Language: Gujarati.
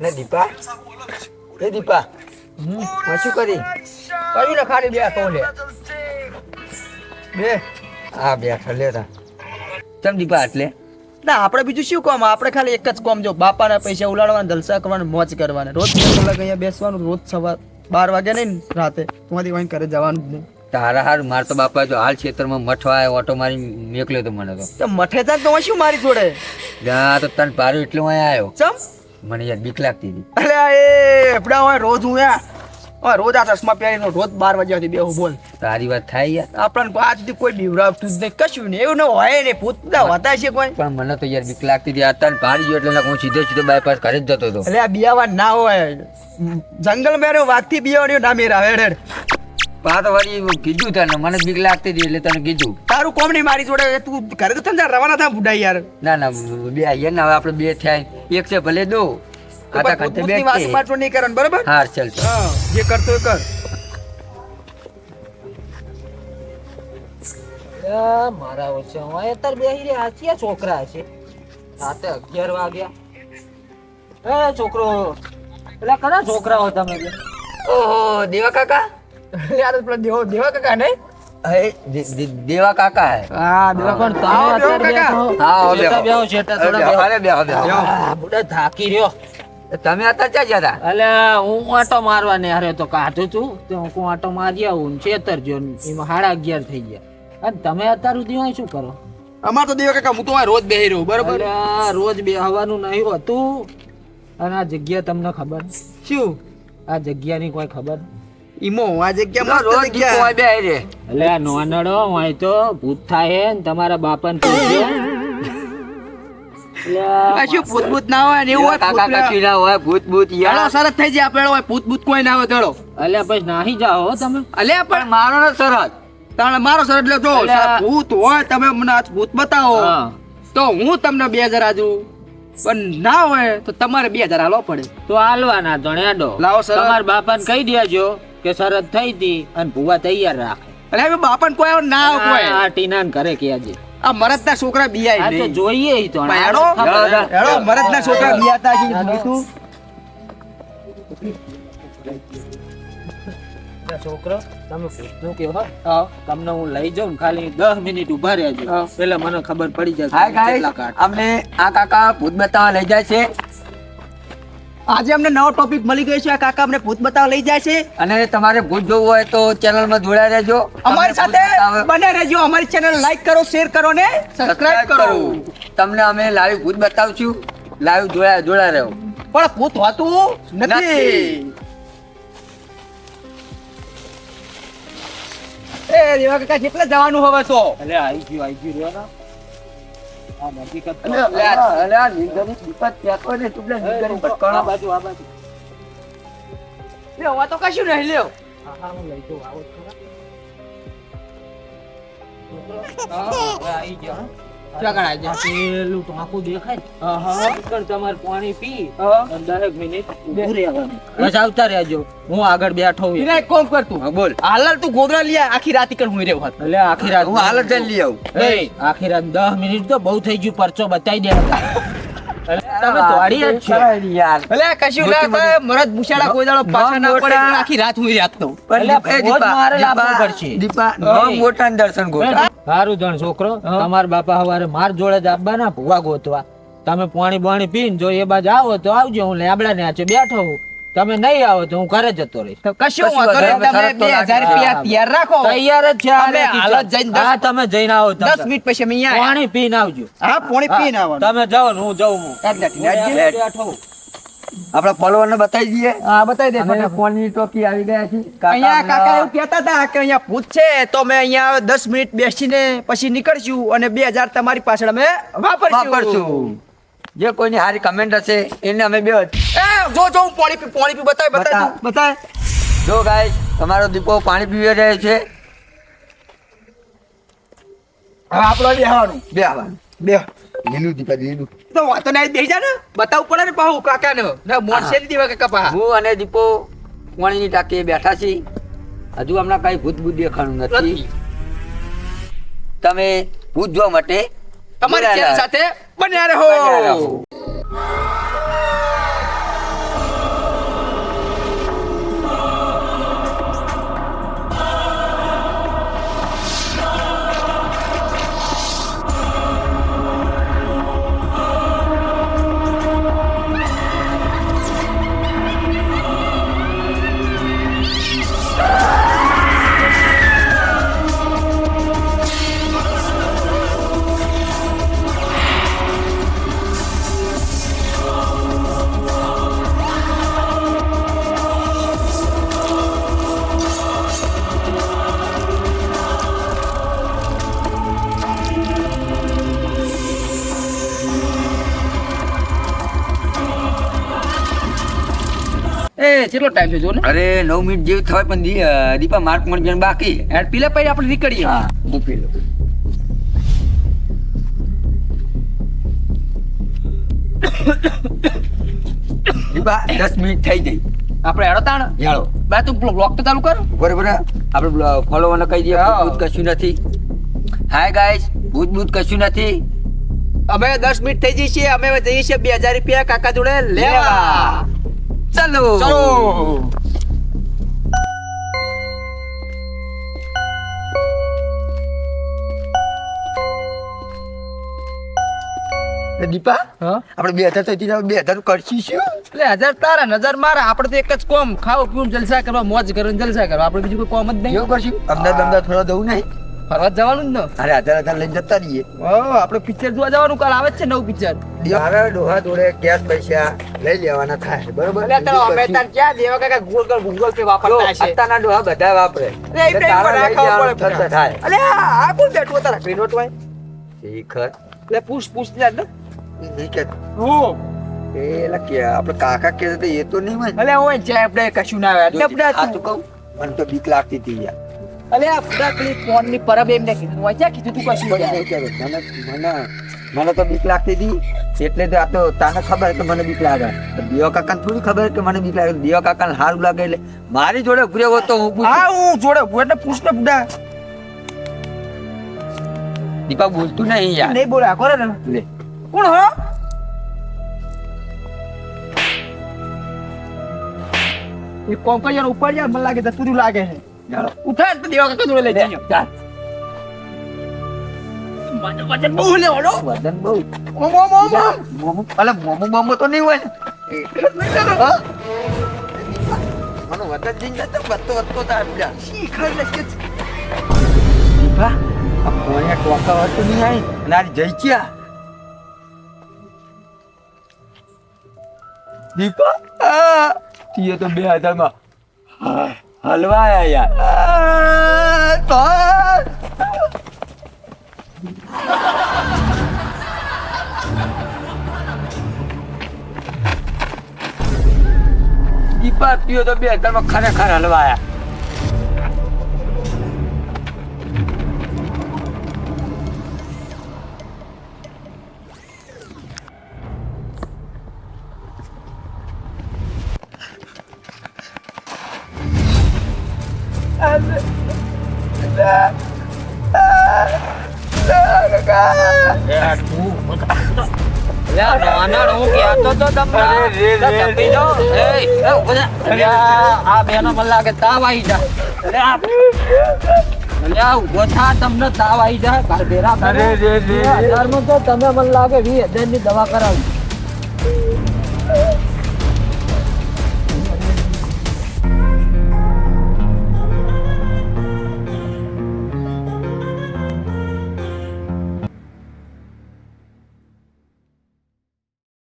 ને દીપા? એ દીપા, હું શું કરી? કર્યું ને ખાલી બે કહું લે. બે. હા, બેઠા લેતા ચમ દીપા એટલે? ના, આપણે બીજું શું કામ? આપણે ખાલી એક જ કામ જો, બાપાના પૈસા ઉલાડવાના, જલસા કરવાના, મોજ કરવાના. રોજ કલાક અહીંયા બેસવાનું, રોજ સવાર બાર વાગે નહીં રાતે. તમારી વાંઈ ઘરે જવાનું જ નહીં. તારા હાર માર તો બાપા તો હાલ ખેતરમાં મઠવા ઓટો મારી મેકલ્યો તો મને તો. તો મઠે થાય તો શું મારી જોડે? ના તો તને પારો એટલું અહીં આવ્યો. ચમ? મને યાર બીક લાગતી હતી. અરે એ એપડા હોય રોજ હું યા હવે રોજ આ ચશ્મા પહેરીને રોજ બાર વાગ્યા સુધી બેહું બોલ. તારી વાત થાય યાર. આપણને આજ સુધી કોઈ બીવરાવતું જ નહીં કશું નહીં એવું ન હોય ને બધા હોતા છે કોઈ. પણ મને તો યાર બીક લાગતી હતી આ તને પાડી ગયો એટલે હું સીધો સીધો બાયપાસ ઘરે જ જતો હતો. એટલે આ બિયાવા ના હોય. જંગલ મેં વાતથી બિયાવાની ના મેરા હેડ. પા તો વળી કીધું તને મને બીક લાગતી હતી એટલે તને કીધું. તારું કોમ નહીં મારી જોડે તું ઘરે તો તને રવાના થા બુડા યાર. ના ના બે આવીએ ને હવે આપણે બે થયા. એક છે ભલે દો. ખાતા ખાતે બે નહીં કરવાનું બરાબર? હા ચાલ ચાલ. જે કરતો કર. મારા ઓછે હું અત્યારે બેહી રહ્યા છીએ છોકરા છે? રાતે અગિયાર વાગ્યા. એ છોકરો પેલા કના છોકરાઓ તમે ઓહો દેવા કાકા યાર પેલા દેવો દેવા કાકા નહીં? હે દે- દે- દેવા કાકા હે. હા દેવા પણ તમે આવો અત્યારે કાકા? હા, આવો બેહો. બેહો, શેઠા થોડા બેહો, બેહો. અરે બેહો, બેહો. બુડા થાકી રહ્યો. તમે અત્યારે ક્યાં ગયા હતા એટલે હું આટો મારવા ને હારે તો કાઢું છું. તો હું આટો મારી આવું છેતર જો એમાં સાડા અગિયાર થઈ ગયા. અને તમે અત્યાર સુધી શું કરો? અમાર તો દેવા કાકા હું તો આ રોજ બેહી રહ્યો બરોબર? આ રોજ બેહવાનું નહીં હતું. અને આ જગ્યા તમને ખબર? શું? આ જગ્યાની કોઈ ખબર? ઈમો આ જગ્યા રોજ જગ્યા બે હારે. એટલે આ નોનડો હોય તો ભૂત થાય ને તમારા બાપાને પૂછજો એટલે ભૂત ભૂત ના હોય ને એવું હોય કાકા કશું ના હોય ભૂત ભૂત યાર સરસ થઈ જાય આપણે હોય ભૂત ભૂત કોઈ ના હોય તેડો અલ્યા પછી નાહી જાઓ તમે. અલ્યા પણ મારો ને શરત તાણે મારો સર એટલે જો ભૂત હોય તમે મને આજ ભૂત બતાવો. હા. તો હું તમને બે હજાર આજુ પણ ના હોય તો તમારે બે હજાર હાલો પડે. તો હાલવાના ધણ્યાડો. લાવો સર તમારા બાપાને કહી દેજો. કે શરત થઈ હતી અને ભૂવા તૈયાર રાખે. એટલે હવે બાપાને કોઈ ના આવે કોઈ આ ટીનાન ઘરે કહેજે આ મરદના છોકરા બિયાય નહીં. જોઈએ તો હેડો હેડો મરદ ના છોકરા બિયાતા છે કીધું છોકરો તમે કહો તમને હું લઈ જાઉં ને ખાલી દસ મિનિટ ઊભા રહેજો. હા. એટલે મને ખબર પડી જશે કે અમને આ કાકા ભૂત બતાવવા લઈ જાય છે. આજે અમને નવો ટોપિક મળી ગયો છે. આ કાકા અમને ભૂત બતાવવા લઈ જાય છે. અને તમારે ભૂત જોવું હોય તો ચેનલમાં જોડાઈ રહેજો. અમારી સાથે બને રહેજો. અમારી ચેનલ લાઈક કરો શેર કરો ને સબસ્ક્રાઇબ કરો. તમને અમે લાઈવ ભૂત બતાવશું. લાઈવ જોડાય જોડા રહ્યો પણ ભૂત હોતું નથી. એ રેવા કાકા જેટલા જવાનું હવે તો એટલે આવી ગયું આવી ગયું જ તો. કશું નહીં લેવ હા, હા, હું લઈ જાઉં, આવો ગયા, પેલું ટાંકું દેખાય તમારે પાણી પી દરેક મિનિટ ઊભું રહેવાનું. બસ આવતા રહેજો. હું આગળ બેઠો હું વિનાયક કોમ કર બોલ. હાલ તું ગોગરા લ્યા આખી રાત કર હું રહ્યો એટલે આખી રાત હું હાલ જઈને લઈ આવું. આખી રાત દસ મિનિટ તો બહુ થઈ ગયું. પરચો બતાવી દે. દર્શન ગોટા સારું જણ છોકરો તમાર બાપા હવારે માર જોડે જ આવવાના ભૂવા ગોતવા તમે પાણી બાણી પીને જો એ બાજુ આવો તો આવજો હું લેબડા ને આચે બેઠો હું તમે નહીં આવો તો હું ઘરે જતો રહીશ કશું કશું વાંધો નહીં. તમે નહીં. બે હજાર રૂપિયા તૈયાર રાખો તૈયાર જ છે અમે હાલ જ જઈને હા તમે જઈને આવો તમે. દસ મિનિટ પછી અમે અહીંયા. પાણી પીને આવજો હા પાણી પીને આવો તમે જાઓ હું જાઉં હું બેઠો હું. આપણા ફોલોવર ને બતાવી દઈએ. હા બતાવી દે મને. ફોનની ટોકી આવી ગયા છે? અહીંયા કાકા એવું કહેતા હતા કે અહીંયા ભૂત છે તો મેં અહીંયા દસ મિનિટ બેસીને પછી નીકળશું અને બે હજાર તમારી પાછળ અમે વાપરશું. જે કોઈની સારી કમેન્ટ હશે એને અમે બે એ જો જો હું પોણી પી પોણી પી બતાવી બતાય બતાવી જો ગાઈસ તમારો દીપો પાણી પીવી રહ્યો છે. હવે આપણો બેહવાનું બે આવવાનું બે. લીલું દીપા લીલું તો વાતો ના બેસી જા ને. બતાવવું પડે ને પાહુ કાકા ને મોરસે દીવા કાકા પા હું અને દીપો પાણીની ટાંકીએ બેઠા છીએ. હજુ હમણાં કઈ ભૂત ભૂત દેખાણું નથી. તમે ભૂત જોવા માટે તમારી. સાથે બન્યા રહો. એ કેટલો ટાઈમ છે જો ને? અરે નવ મિનિટ જેવું થાય પણ દીપા માર્ક મણ જણ બાકી. યાર પીલા પછી આપણે નીકળીએ. હા હું પી લઉં દીપા દસ મિનિટ થઈ ગઈ. આપણે હેડો તાણ? હેડો બા તું બ્લોક તો ચાલુ કર. બરોબર આપણે ફોલોવરને કહી દઈએ હા. ભૂત કશું નથી. હાય ગાઈસ ભૂત ભૂત કશું નથી. અમે દસ મિનિટ થઈ જઈએ છીએ અમે હવે જઈએ છીએ બે હજાર રૂપિયા કાકા જોડે લેવા. ચલો. ચલો. દીપા હા? આપણે બે હજાર થઈ બે હજાર કરશી શું? એટલે હજાર તારા નજર મારા આપણે તો એક જ કોમ ખાવ પીવું જલસા કરવા મોજ કરવા જલસા કરવા. આપણે બીજું કોઈ કોમ જ નહીં. એવું કરશું? અમદાવાદ અમદાવાદ થોડો જવું નહીં? ફરવા જવાનું જ ને. અરે હજાર હજાર લઈને જતા રહીએ. આપણે પિક્ચર જોવા જવાનું? કાલ આવે જ છે નવું પિક્ચર હવે ડોહા જોડે કેશ પૈસા લઈ લેવાના થાય બરોબર? એટલે તો અમે તાર ક્યાં દેવા કાકા ગૂગલ ગૂગલ પે વાપરતા છે અત્યારના ડોહા બધા વાપરે. અરે રાખવા પડે. થાય. અલે આ કોણ બેઠું તારા સ્ક્રીન હોય શીખર. એટલે પૂછ પૂછ યાર ને નહીં કે હું એ એલા કે આપણે કાકા કે એ તો નહીં હોય અલે ઓય છે આપણે કશું ના આવે એટલે આપણે સાચું કહું. મને તો બીક લાગતી હતી યાર. અલે આ ફટા પેલી ફોનની પરબ એમને કીધું. હોય કીધું તું કશું. મને મને મને તો બીક લાગતી હતી. એટલે તો આ તો તને ખબર કે મને બીક લાગે. દિયો કાકા કાકાને થોડી ખબર કે મને બીક લાગે. દિયો કાકા ને સારું લાગે એટલે મારી જોડે ઉભરે હોય તો હું હા હું જોડે હું એટલે પૂછ ને બુડા દીપા બોલતું નહીં યાર. નહીં બોલે આખો ને. લે. કોણ હો? એ યાર ઉપર યાર મને લાગે જતું લાગે છે. ઉઠાડ તો દેવા કાકા જોડે લઈ જઈએ ચાલ. વજન વજન બહુ લે ઓલો વજન બહુ ઓમ ઓમ ઓમ ઓમ મોમો મોમો મોમો તો નહીં હોય? મને વજન દીપા આ કોને ટોકા વાળતું નહીં આવી અને આ જઈ ક્યાં દીપા આ તીએ તો બે હજારમાં હા, હલવાયા યાર. દીપા પીઓ તો બે ખરેખર હલવાયા. રે, રે. હજારમાં તો તમે મને લાગે વીસ હજારની દવા કરાવી